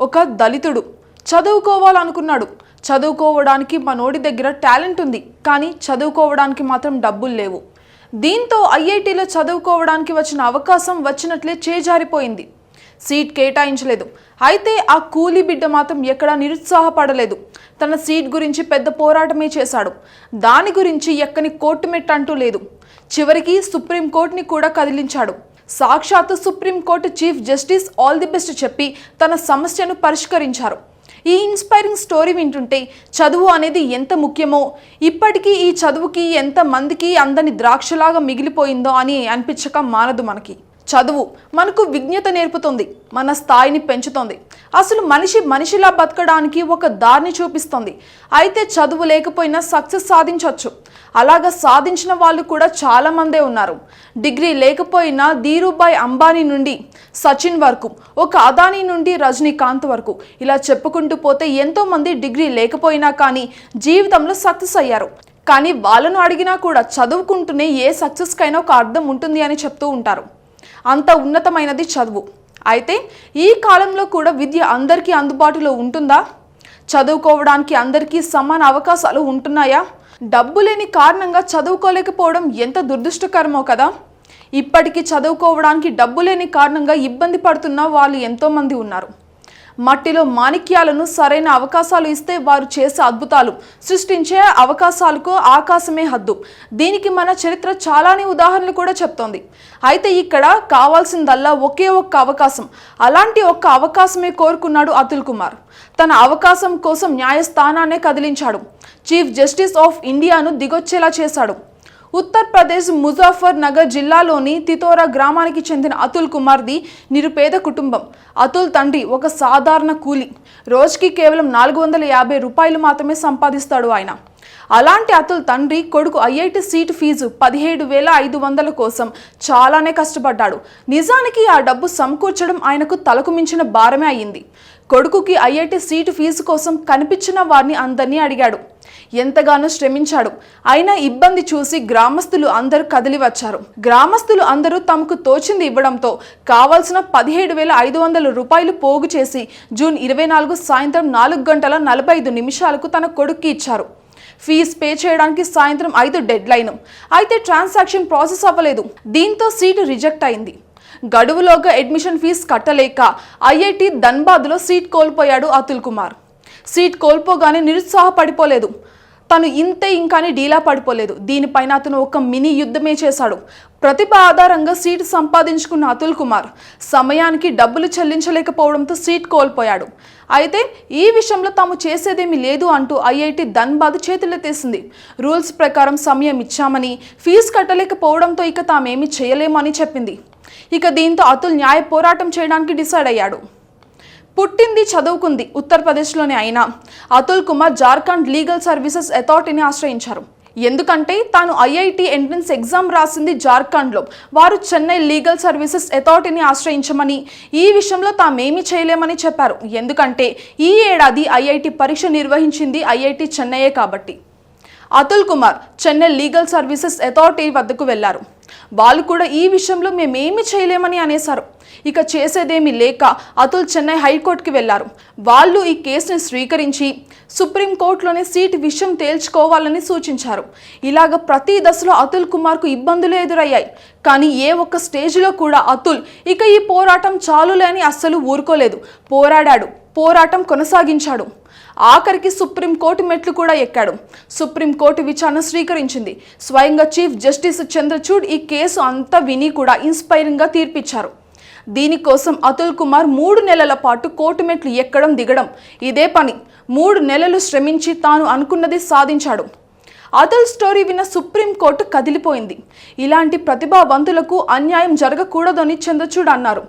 ఒక దళితుడు. చదువుకోవాలనుకున్నాడు. చదువుకోవడానికి మనోడి దగ్గర టాలెంట్ ఉంది. కానీ చదువుకోవడానికి మాత్రం డబ్బులు లేవు. దీంతో ఐఐటీలో చదువుకోవడానికి వచ్చిన అవకాశం వచ్చినట్లే చేజారిపోయింది. సీట్ కేటాయించలేదు. అయితే ఆ కూలీ బిడ్డ మాత్రం ఎక్కడా నిరుత్సాహపడలేదు. తన సీట్ గురించి పెద్ద పోరాటమే చేశాడు. దాని గురించి ఎక్కని కోర్టు మెట్టు అంటూ లేదు. చివరికి సుప్రీంకోర్టుని కూడా కదిలించాడు. సాక్షాత్తు supreme court chief justice all the best చెప్పి తన సమస్యను పరిష్కరించారు. ఈ ఇన్స్పైరింగ్ స్టోరీ వింటుంటే చదువు అనేది ఎంత ముఖ్యమో ఇప్పటికీ ఈ చదువుకి ఎంత మందికి అందని ద్రాక్షలాగా మిగిలిపోయిందో అని అనిపించక మానదు మనకి. చదువు మనకు విజ్ఞత నేర్పుతుంది మన స్థాయిని పెంచుతుంది. అసలు మనిషి మనిషిలా బతకడానికి ఒక దారిని చూపిస్తుంది. అయితే చదువు లేకపోయినా సక్సెస్ సాధించవచ్చు అలాగ సాధించిన వాళ్ళు కూడా చాలామందే ఉన్నారు. డిగ్రీ లేకపోయినా ధీరుభాయ్ అంబానీ నుండి సచిన్ వరకు ఒక అదానీ నుండి రజనీకాంత్ వరకు ఇలా చెప్పుకుంటూ పోతే ఎంతోమంది డిగ్రీ లేకపోయినా కానీ జీవితంలో సక్సెస్ అయ్యారు. కానీ వాళ్ళను అడిగినా కూడా చదువుకుంటూనే ఏ సక్సెస్కైనా ఒక అర్థం ఉంటుంది అని చెప్తూ ఉంటారు. అంత ఉన్నతమైనది చదువు. అయితే ఈ కాలంలో కూడా విద్య అందరికీ అందుబాటులో ఉంటుందా? చదువుకోవడానికి అందరికీ సమాన అవకాశాలు ఉంటున్నాయా? డబ్బు లేని కారణంగా చదువుకోలేకపోవడం ఎంత దురదృష్టకరమో కదా? ఇప్పటికీ చదువుకోవడానికి డబ్బు లేని కారణంగా ఇబ్బంది పడుతున్న వాళ్ళు ఎంతోమంది ఉన్నారు. మట్టిలో మాణిక్యాలను సరైన అవకాశాలు ఇస్తే వారు చేసే అద్భుతాలు సృష్టించే అవకాశాలకు ఆకాశమే హద్దు. దీనికి మన చరిత్ర చాలానే ఉదాహరణలు కూడా చెప్తోంది. అయితే ఇక్కడ కావాల్సిందల్లా ఒకే ఒక్క అవకాశం. అలాంటి ఒక్క అవకాశమే కోరుకున్నాడు అతుల్ కుమార్. తన అవకాశం కోసం న్యాయస్థానాన్నే కదిలించాడు. చీఫ్ జస్టిస్ ఆఫ్ ఇండియాను దిగొచ్చేలా చేశాడు. ఉత్తరప్రదేశ్ ముజాఫర్ నగర్ జిల్లాలోని తితోరా గ్రామానికి చెందిన అతుల్ కుమార్ది నిరుపేద కుటుంబం. అతుల్ తండ్రి ఒక సాధారణ కూలి. రోజుకి కేవలం నాలుగు వందల యాభై రూపాయలు మాత్రమే సంపాదిస్తాడు ఆయన. అలాంటి అతుల్ తండ్రి కొడుకు ఐఐటి సీటు ఫీజు పదిహేడు వేల ఐదు వందల కోసం చాలానే కష్టపడ్డాడు. నిజానికి ఆ డబ్బు సమకూర్చడం ఆయనకు తలకు మించిన భారమే అయింది. కొడుకుకి ఐఐటి సీటు ఫీజు కోసం కనిపించిన వారిని అందరినీ అడిగాడు. ఎంతగానో శ్రమించాడు. అయినా ఇబ్బంది చూసి గ్రామస్తులు అందరూ కదిలి వచ్చారు. గ్రామస్తులు అందరూ తమకు తోచింది ఇవ్వడంతో కావాల్సిన పదిహేడు వేల ఐదు వందల రూపాయలు పోగు చేసి జూన్ ఇరవై నాలుగు సాయంత్రం నాలుగు గంటల నలభై ఐదు నిమిషాలకు తన కొడుక్కి ఇచ్చారు. ఫీజు పే చేయడానికి సాయంత్రం ఐదు డెడ్ లైన్ అయితే ట్రాన్సాక్షన్ ప్రాసెస్ అవ్వలేదు. దీంతో సీటు రిజెక్ట్ అయింది. గడువులోగా అడ్మిషన్ ఫీజు కట్టలేక ఐఐటి ధన్బాద్లో సీట్ కోల్పోయాడు అతుల్ కుమార్. సీట్ కోల్పోగానే నిరుత్సాహపడిపోలేదు. తను ఇంతే ఇంకాని డీలా పడిపోలేదు. దీనిపైన అతను ఒక మినీ యుద్ధమే చేశాడు. ప్రతిభ ఆధారంగా సీటు సంపాదించుకున్న అతుల్ కుమార్ సమయానికి డబ్బులు చెల్లించలేకపోవడంతో సీట్ కోల్పోయాడు. అయితే ఈ విషయంలో తాము చేసేదేమీ లేదు అంటూ ఐఐటి ధన్బాద్ చేతులెత్తేసింది. రూల్స్ ప్రకారం సమయం ఇచ్చామని ఫీజు కట్టలేకపోవడంతో ఇక తామేమీ చేయలేమని చెప్పింది. ఇక దీంతో అతుల్ న్యాయ పోరాటం చేయడానికి డిసైడ్ అయ్యాడు. పుట్టింది చదువుకుంది ఉత్తరప్రదేశ్లోనే అయినా. అతుల్ కుమార్ జార్ఖండ్ లీగల్ సర్వీసెస్ అథారిటీని ఆశ్రయించారు. ఎందుకంటే తాను ఐఐటి ఎంట్రన్స్ ఎగ్జామ్ రాసింది జార్ఖండ్లో. వారు చెన్నై లీగల్ సర్వీసెస్ అథారిటీని ఆశ్రయించమని ఈ విషయంలో తామేమీ చేయలేమని చెప్పారు. ఎందుకంటే ఈ ఏడాది ఐఐటి పరీక్ష నిర్వహించింది ఐఐటి చెన్నైయే కాబట్టి. Atul Kumar Chennai legal services authority వద్దకు వెళ్ళారు. వాళ్ళు కూడా ఈ విషయంలో మేమేమి చేయలేమని అనేశారు. ఇక చేసేదేమీ లేక అతుల్ చెన్నై హైకోర్టుకి వెళ్ళారు. వాళ్ళు ఈ కేసుని స్వీకరించి సుప్రీంకోర్టులోనే సీట్ విషయం తేల్చుకోవాలని సూచించారు. ఇలాగ ప్రతి దశలో అతుల్ కుమార్కు ఇబ్బందులు ఎదురయ్యాయి. కానీ ఏ ఒక్క స్టేజ్లో కూడా అతుల్ ఇక ఈ పోరాటం చాలులే అని అస్సలు ఊరుకోలేదు. పోరాడాడు. పోరాటం కొనసాగించాడు. ఆఖరికి సుప్రీంకోర్టు మెట్లు కూడా ఎక్కాడు. సుప్రీంకోర్టు విచారణ స్వీకరించింది. స్వయంగా చీఫ్ జస్టిస్ చంద్రచూడ్ ఈ కేసు అంతా విని కూడా ఇన్స్పైరింగ్గా తీర్పిచ్చారు. దీనికోసం అతుల్ కుమార్ మూడు నెలల పాటు కోర్టు మెట్లు ఎక్కడం దిగడం ఇదే పని మూడు నెలలు శ్రమించి తాను అనుకున్నది సాధించాడు. అతుల్ స్టోరీ విన్న సుప్రీంకోర్టు కదిలిపోయింది. ఇలాంటి ప్రతిభావంతులకు అన్యాయం జరగకూడదని చంద్రచూడ్ అన్నారు.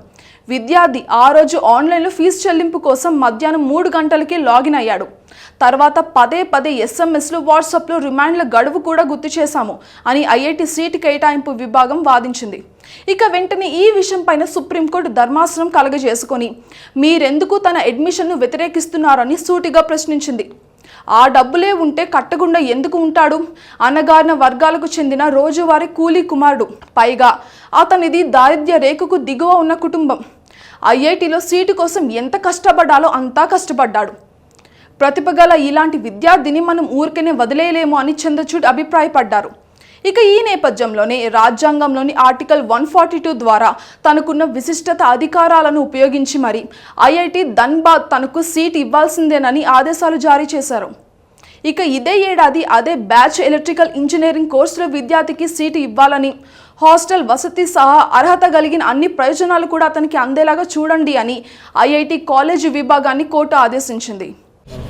విద్యార్థి ఆ రోజు ఆన్లైన్లో ఫీజు చెల్లింపు కోసం మధ్యాహ్నం మూడు గంటలకి లాగిన్ అయ్యాడు. తర్వాత పదే పదే ఎస్ఎంఎస్లు వాట్సాప్లో రిమాండ్ల గడువు కూడా గుర్తు చేశాము అని ఐఐటి సీటు కేటాయింపు విభాగం వాదించింది. ఇక వెంటనే ఈ విషయంపైన సుప్రీంకోర్టు ధర్మాసనం కలగజేసుకొని మీరెందుకు తన అడ్మిషన్ను వ్యతిరేకిస్తున్నారని సూటిగా ప్రశ్నించింది. ఆ డబ్బులే ఉంటే కట్టకుండా ఎందుకు ఉంటాడు? అన్నగారిన వర్గాలకు చెందిన రోజువారీ కూలీ కుమారుడు పైగా అతనిది దారిద్ర్య రేఖకు దిగువ ఉన్న కుటుంబం. ఐఐటిలో సీటు కోసం ఎంత కష్టపడ్డాలో అంతా కష్టపడ్డాడు. ప్రతిభ గల ఇలాంటి విద్యార్థిని మనం ఊరికనే వదిలేయలేము అని చంద్రచూడ్ అభిప్రాయపడ్డారు. ఇక ఈ నేపథ్యంలోనే రాజ్యాంగంలోని ఆర్టికల్ వన్ ఫార్టీ టూ ద్వారా తనకున్న విశిష్టత అధికారాలను ఉపయోగించి మరి ఐఐటి ధన్బాద్ తనకు సీట్ ఇవ్వాల్సిందేనని ఆదేశాలు జారీ చేశారు. ఇక ఇదే ఏడాది అదే బ్యాచ్ ఎలక్ట్రికల్ ఇంజనీరింగ్ కోర్సులో విద్యార్థికి సీటు ఇవ్వాలని హాస్టల్ వసతి సహా అర్హత కలిగిన అన్ని ప్రయోజనాలు కూడా అతనికి అందేలాగా చూడండి అని ఐఐటి కాలేజీ విభాగాన్ని కోర్టు ఆదేశించింది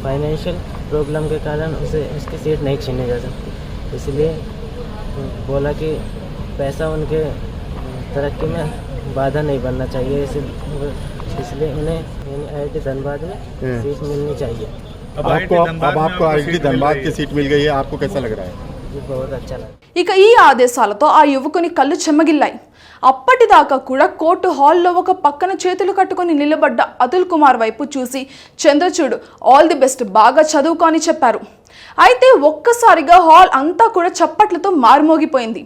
फाइनेंशियल प्रॉब्लम के कारण उसे उसकी सीट नहीं छीनी जा सकती इसलिए बोला कि पैसा उनके तरक्की में बाधा नहीं बनना चाहिए इसलिए इसलिए उन्हें आई आई धनबाद में सीट मिलनी चाहिए अब आपको IIT अब धनबाद में आपको आपको आई सीट मिल धनबाद गई की है। सीट मिल गई है आपको कैसा लग रहा है ఇక ఈ ఆదేశాలతో ఆ యువకుని కళ్ళు చెమ్మగిల్లాయి అప్పటిదాకా కూడా కోర్టు హాల్లో ఒక పక్కన చేతులు కట్టుకుని నిలబడ్డ అతుల్ కుమార్ వైపు చూసి చంద్రచూడు ఆల్ ది బెస్ట్ బాగా చదువుకో అని చెప్పారు. అయితే ఒక్కసారిగా హాల్ అంతా కూడా చప్పట్లతో మారుమోగిపోయింది.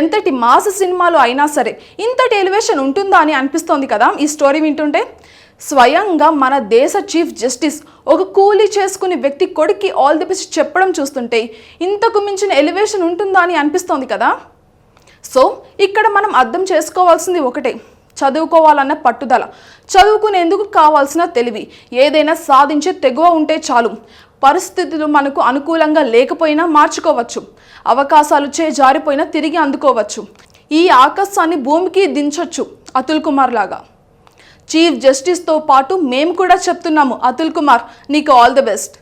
ఎంతటి మాస సినిమాలు అయినా సరే ఇంతటి ఎలివేషన్ ఉంటుందా అని అనిపిస్తోంది కదా ఈ స్టోరీ వింటుంటే? స్వయంగా మన దేశ చీఫ్ జస్టిస్ ఒక కూలీ చేసుకునే వ్యక్తి కొడుక్కి ఆల్ ది బెస్ట్ చెప్పడం చూస్తుంటే ఇంతకు మించిన ఎలివేషన్ ఉంటుందా అని అనిపిస్తోంది కదా? సో ఇక్కడ మనం అర్థం చేసుకోవాల్సింది ఒకటే. చదువుకోవాలన్న పట్టుదల. చదువుకునేందుకు కావాల్సిన తెలివి. ఏదైనా సాధించే తెగువ ఉంటే చాలు. పరిస్థితులు మనకు అనుకూలంగా లేకపోయినా మార్చుకోవచ్చు. అవకాశాలు చే జారిపోయినా తిరిగి అందుకోవచ్చు. ఈ ఆకాశాన్ని భూమికి దించొచ్చు అతుల్ కుమార్ లాగా. చీఫ్ జస్టిస్తో పాటు మేము కూడా చెప్తున్నాము. అతుల్ కుమార్ నీకు ఆల్ ది బెస్ట్.